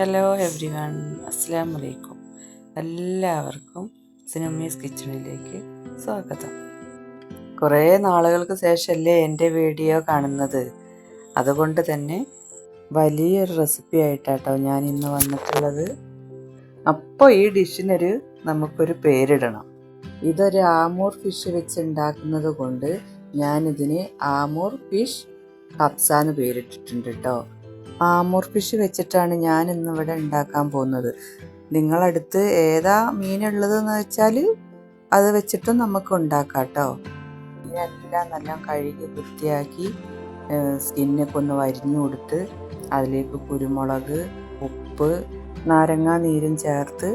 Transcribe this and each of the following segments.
Hello every one അസ്സാം വലൈക്കും എല്ലാവർക്കും സിനിമീസ് കിച്ചണിലേക്ക് സ്വാഗതം. കുറേ നാളുകൾക്ക് ശേഷമല്ലേ എന്റെ വീഡിയോ കാണുന്നത്. അതുകൊണ്ട് തന്നെ വലിയൊരു റെസിപ്പി ആയിട്ടാട്ടോ ഞാൻ ഇന്ന് വന്നിട്ടുള്ളത്. അപ്പോൾ ഈ ഡിഷിനൊരു നമുക്കൊരു പേരിടണം. ഇതൊരു ആമൂർ ഫിഷ് വെച്ച് ഉണ്ടാക്കുന്നത് കൊണ്ട് ഞാനിതിന് ആമൂർ ഫിഷ് കപ്സ എന്ന് പേരിട്ടിട്ടുണ്ട് കേട്ടോ ആമൂർ വെച്ചിട്ടാണ് ഞാൻ ഇന്നിവിടെ ഉണ്ടാക്കാൻ പോകുന്നത്. നിങ്ങളടുത്ത് ഏതാ മീനുള്ളതെന്ന് വെച്ചാൽ അത് വെച്ചിട്ടും നമുക്ക് ഉണ്ടാക്കാം കേട്ടോ മീനെല്ലാം നല്ല കഴുകി വൃത്തിയാക്കി സ്കിന്നൊക്കെ ഒന്ന് വരിഞ്ഞു കൊടുത്ത് അതിലേക്ക് കുരുമുളക് ഉപ്പ് നാരങ്ങാ നീരും ചേർത്ത്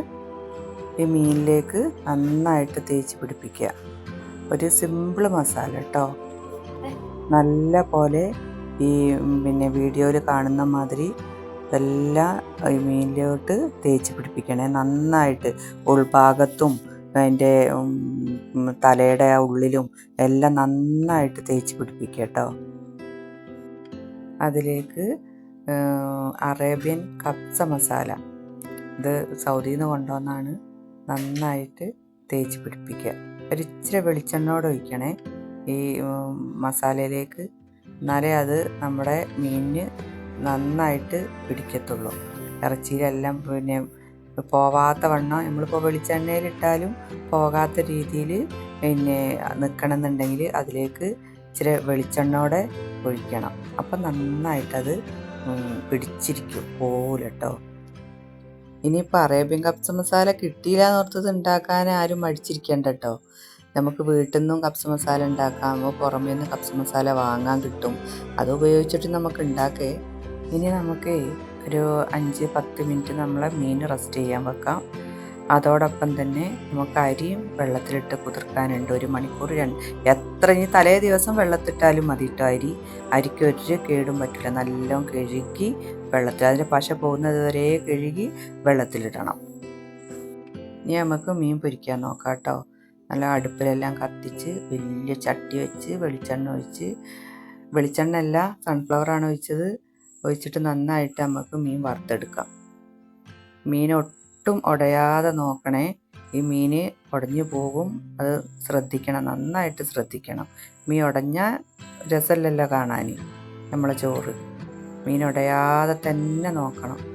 ഈ മീനിലേക്ക് നന്നായിട്ട് തേച്ച് പിടിപ്പിക്കുക. ഒരു സിമ്പിൾ മസാല കേട്ടോ നല്ല പോലെ ഈ പിന്നെ വീഡിയോയിൽ കാണുന്ന മാതിരി ഈ മീനിലോട്ട് തേച്ച് പിടിപ്പിക്കണേ. നന്നായിട്ട് ഉൾഭാഗത്തും അതിന്റെ തലയുടെ ആ ഉള്ളിലും എല്ലാം നന്നായിട്ട് തേച്ച് പിടിപ്പിക്കുക കേട്ടോ. അതിലേക്ക് അറേബ്യൻ കപ്സ മസാല. ഇത് സൗദിയിൽ നിന്ന് കൊണ്ടുവന്നാണ് നന്നായിട്ട് തേച്ച് പിടിപ്പിക്കുക ഒരിച്ചിരി വെളിച്ചെണ്ണയോടെ ഒഴിക്കണേ. ഈ മസാലയിലേക്ക് എന്നാലേ അത് നമ്മുടെ മീനിന് നന്നായിട്ട് പിടിക്കത്തുള്ളൂ. ഇറച്ചിയിലെല്ലാം പിന്നെ പോവാത്ത വണ്ണം നമ്മളിപ്പോൾ വെളിച്ചെണ്ണയിലിട്ടാലും പോകാത്ത രീതിയിൽ പിന്നെ നിൽക്കണമെന്നുണ്ടെങ്കിൽ അതിലേക്ക് ഇച്ചിരി വെളിച്ചെണ്ണയോടെ ഒഴിക്കണം. അപ്പം നന്നായിട്ടത് പിടിച്ചിരിക്കും പോലെട്ടോ ഇനിയിപ്പോൾ അറേബ്യൻ കപ്സ മസാല കിട്ടിയില്ല എന്നോർത്തത് ഉണ്ടാക്കാൻ ആരും മടിച്ചിരിക്കേണ്ട കേട്ടോ നമുക്ക് വീട്ടിൽ നിന്നും കപ്സ മസാല ഉണ്ടാക്കാം പുറമേ നിന്ന് കപ്സ മസാല വാങ്ങാൻ കിട്ടും. അത് ഉപയോഗിച്ചിട്ട് നമുക്ക് ഉണ്ടാക്കേ. ഇനി നമുക്ക് ഒരു അഞ്ച് പത്ത് മിനിറ്റ് നമ്മളെ മീൻ റെസ്റ്റ് ചെയ്യാൻ വെക്കാം. അതോടൊപ്പം തന്നെ നമുക്ക് അരിയും വെള്ളത്തിലിട്ട് കുതിർക്കാനുണ്ട്. ഒരു മണിക്കൂർ രണ്ട് എത്ര ഇനി തലേ ദിവസം വെള്ളത്തിട്ടാലും മതി കേട്ടോ അരി. അരിക്ക് ഒരു കേടും പറ്റില്ല നല്ലോണം കഴുകി വെള്ളത്തിൽ അതിന്റെ പശ പോകുന്നത് വരെ കഴുകി വെള്ളത്തിലിടണം. ഇനി നമുക്ക് മീൻ പൊരിക്കാൻ നോക്കാം കേട്ടോ നല്ല അടുപ്പിലെല്ലാം കത്തിച്ച് വലിയ ചട്ടി വെച്ച് വെളിച്ചെണ്ണ ഒഴിച്ച്. വെളിച്ചെണ്ണ അല്ല സൺഫ്ലവറാണ് ഒഴിച്ചത്. ഒഴിച്ചിട്ട് നന്നായിട്ട് നമുക്ക് മീൻ വറുത്തെടുക്കാം. മീൻ ഒട്ടും ഉടയാതെ നോക്കണേ. ഈ മീൻ ഉടഞ്ഞു പോകും. അത് ശ്രദ്ധിക്കണം നന്നായിട്ട് ശ്രദ്ധിക്കണം. മീൻ ഉടഞ്ഞ രസമല്ലല്ലോ കാണാൻ നമ്മളെ ചോറ്. മീൻ ഉടയാതെ തന്നെ നോക്കണം.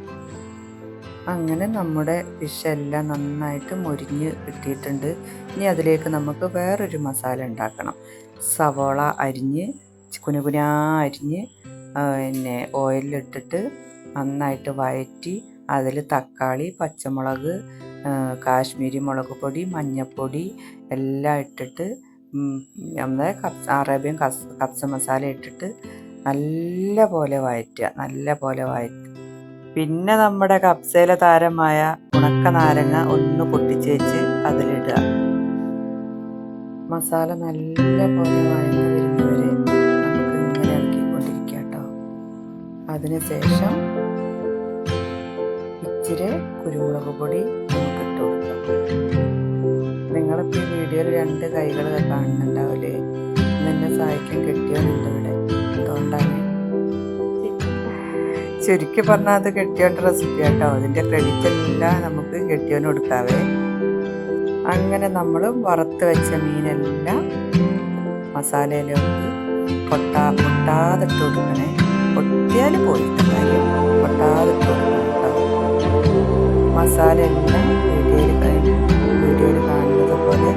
അങ്ങനെ നമ്മുടെ ഫിഷ് എല്ലാം നന്നായിട്ട് മുരിഞ്ഞ് കിട്ടിയിട്ടുണ്ട്. ഇനി അതിലേക്ക് നമുക്ക് വേറൊരു മസാല ഉണ്ടാക്കണം. സവോള അരിഞ്ഞ് കുനുകുനാ അരിഞ്ഞ് പിന്നെ ഓയിലിട്ടിട്ട് നന്നായിട്ട് വഴറ്റി അതിൽ തക്കാളി പച്ചമുളക് കാശ്മീരി മുളക് പൊടി മഞ്ഞൾപ്പൊടി എല്ലാം ഇട്ടിട്ട് നമ്മുടെ കപ്സ അറേബ്യൻ കപ്സ മസാല ഇട്ടിട്ട് നല്ല പോലെ വഴറ്റുക നല്ല പോലെ വഴറ്റുക പിന്നെ നമ്മുടെ കപ്സയിലെ താരമായ ഉണക്ക നാരങ്ങ ഒന്ന് പൊട്ടിച്ചേച്ച് അതിലിടുക. മസാല നല്ല പോലെ വഴന്ന് വരുന്നവരെ നമുക്ക് ഇങ്ങനെ കേട്ടോ അതിനുശേഷം ഇച്ചിരി കുരുമുളക് പൊടി നമുക്ക് ഇട്ട് കൊടുക്കാം. നിങ്ങളിപ്പോൾ ഈ വീഡിയോയിൽ രണ്ട് കൈകൾ കാണുന്നുണ്ടാവില്ലേ? എന്നെ സഹായിക്കാൻ കെട്ടിയവരുണ്ട് ചുരുക്കി പറഞ്ഞാൽ അത് കെട്ടിയോന്റെ റെസിപ്പി കേട്ടോ അതിന്റെ ക്രെഡിറ്റ് എല്ലാം നമുക്ക് കെട്ടിയോന് കൊടുക്കാവേ അങ്ങനെ നമ്മൾ വറുത്ത് വെച്ച മീനെല്ലാം മസാലയിലോട്ട് പൊട്ടാ പൊട്ടാതെ ഇട്ട് കൊടുക്കണേ. പൊട്ടിയാൽ പോയിട്ട് കാര്യം. പൊട്ടാതെ ഇട്ട് കൊടുക്കണം മസാല എല്ലാം വീഡിയോയിൽ വീഡിയോയിൽ കാണുന്നത് പോലെ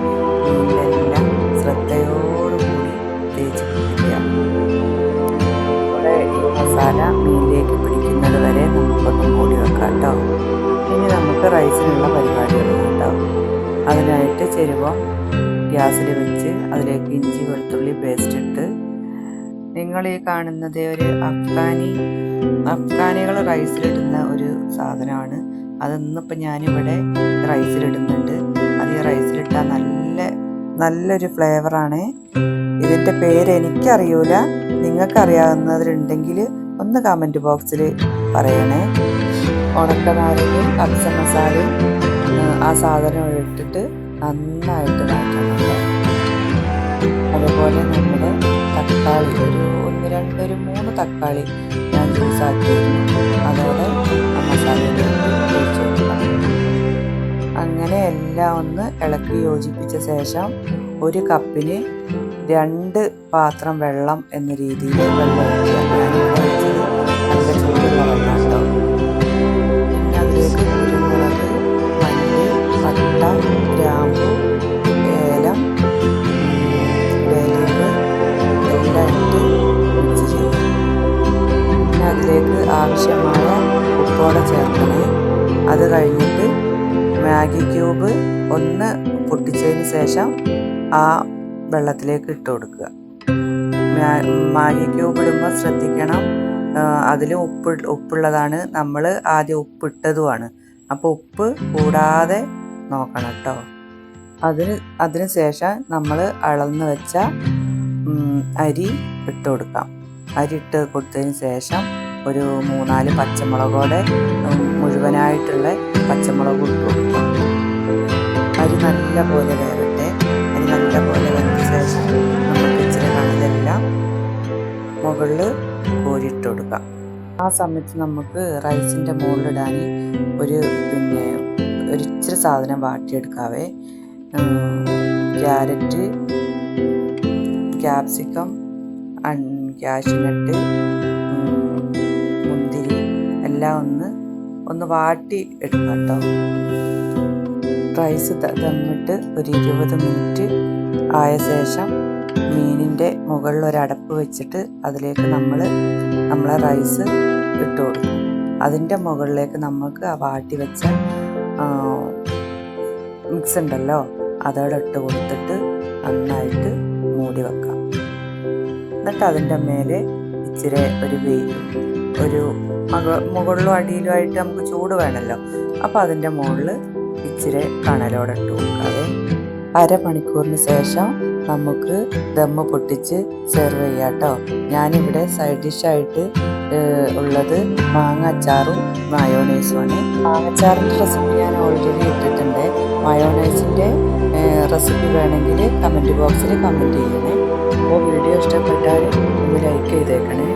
മീനിലെല്ലാം ശ്രദ്ധയോടുകൂടി തേച്ച് പിടിക്കുക മസാല മീനിലേക്ക് നമുക്കൊന്ന് മൂടി വെക്കാം കേട്ടോ ഇനി നമുക്ക് റൈസിനുള്ള പരിപാടികൾ കേട്ടോ അതിനായിട്ട് ചെരുവ ഗ്യാസിൽ വെച്ച് അതിലേക്ക് ഇഞ്ചി വെളുത്തുള്ളി പേസ്റ്റ് ഇട്ട് നിങ്ങൾ ഈ കാണുന്നത് ഒരു അഫ്ഗാനി അഫ്ഗാനികൾ റൈസിലിടുന്ന ഒരു സാധനമാണ് അതിന്നിപ്പോൾ ഞാനിവിടെ റൈസിലിടുന്നുണ്ട് അത് ഈ റൈസിലിട്ടാൽ നല്ല നല്ലൊരു ഫ്ലേവറാണ് ഇതിന്റെ പേര് എനിക്കറിയൂല നിങ്ങൾക്കറിയാവുന്നവരുണ്ടെങ്കിൽ ഒന്ന് കമന്റ് ബോക്സിൽ പറയണേ. ഉണക്കനാരങ്ങയും പച്ച മസാലയും ആ സാധനം ഇട്ടിട്ട് നന്നായിട്ട് മാറ്റണം അതുപോലെ നമ്മുടെ തക്കാളി ഒരു ഒന്ന് രണ്ട് ഒരു മൂന്ന് തക്കാളി ഞാൻ ജ്യൂസാക്കിയിരുന്നു അതോടെ ആ മസാലയിൽ അങ്ങനെ എല്ലാം ഒന്ന് ഇളക്കി യോജിപ്പിച്ച ശേഷം ഒരു കപ്പിന് രണ്ട് പാത്രം വെള്ളം എന്ന രീതിയിൽ വെള്ളം ഞാൻ ആവശ്യമായ ഉപ്പോടെ ചേർക്കണേ. അത് കഴിഞ്ഞിട്ട് മാഗി ക്യൂബ് ഒന്ന് പൊട്ടിച്ചതിന് ശേഷം ആ വെള്ളത്തിലേക്ക് ഇട്ട് കൊടുക്കുക. മാഗി ക്യൂബ് ഇടുമ്പോൾ ശ്രദ്ധിക്കണം അതിൽ ഉപ്പ് ഉപ്പുള്ളതാണ് നമ്മൾ ആദ്യം ഉപ്പിട്ടതുമാണ്. അപ്പോൾ ഉപ്പ് കൂടാതെ നോക്കണം കേട്ടോ അതിന് അതിന് ശേഷം നമ്മൾ അളന്ന് വെച്ച അരി ഇട്ട് കൊടുക്കാം. അരി ഇട്ട് കൊടുത്തതിന് ശേഷം ഒരു മൂന്നാൽ പച്ചമുളകോടെ മുഴുവനായിട്ടുള്ള പച്ചമുളക് ഇട്ട് അരി നല്ല പോലെ വേറട്ടെ അരി നല്ല പോലെ വെച്ച ശേഷം നമ്മൾ ഇച്ചിരി കണതെല്ലാം മുകളിൽ കോരിയിട്ട് കൊടുക്കാം. ആ സമയത്ത് നമുക്ക് റൈസിന്റെ മുകളിലിടാൻ ഒരു പിന്നെ ഒരു ഇച്ചിരി സാധനം വാട്ടിയെടുക്കാവേ. ക്യാരറ്റ് ക്യാപ്സിക്കം കാഷ്നട്ട് എല്ലാം ഒന്ന് ഒന്ന് വാട്ടി എടുക്കാം കേട്ടോ റൈസ് തന്നിട്ട് ഒരു ഇരുപത് മിനിറ്റ് ആയ ശേഷം മീനിന്റെ മുകളിൽ ഒരു അടപ്പ് വെച്ചിട്ട് അതിലേക്ക് നമ്മൾ നമ്മളെ റൈസ് ഇട്ട് കൊടുക്കും. അതിന്റെ മുകളിലേക്ക് നമുക്ക് ആ വാട്ടി വെച്ച മിക്സ് ഉണ്ടല്ലോ അതോടെ ഇട്ട് കൊടുത്തിട്ട് നന്നായിട്ട് മൂടി വെക്കാം. എന്നിട്ട് അതിന്റെ മേലെ ഇച്ചിരി ഒരു വെയിൽ ഒരു മക മുകളിലും അടിയിലുമായിട്ട് നമുക്ക് ചൂട് വേണമല്ലോ. അപ്പോൾ അതിന്റെ മുകളിൽ ഇച്ചിരി കണലോടെ ഇട്ട് കൊടുക്കാതെ അരമണിക്കൂറിന് ശേഷം നമുക്ക് ദമ്മ് പൊട്ടിച്ച് സെർവ് ചെയ്യാം കേട്ടോ. ഞാനിവിടെ സൈഡ് ഡിഷായിട്ട് ഉള്ളത് മാങ്ങ അച്ചാറും മയോണൈസുമാണ് മാങ്ങച്ചാറിന്റെ റെസിപ്പി ഞാൻ ഓൾറെഡി ഇട്ടിട്ടുണ്ട്. മയോണൈസിന്റെ റെസിപ്പി വേണമെങ്കിൽ കമന്റ് ബോക്സിൽ കമന്റ് ചെയ്യണേ. അപ്പോൾ വീഡിയോ ഇഷ്ടപ്പെട്ടാൽ ഒന്ന് ലൈക്ക് ചെയ്തേക്കണേ.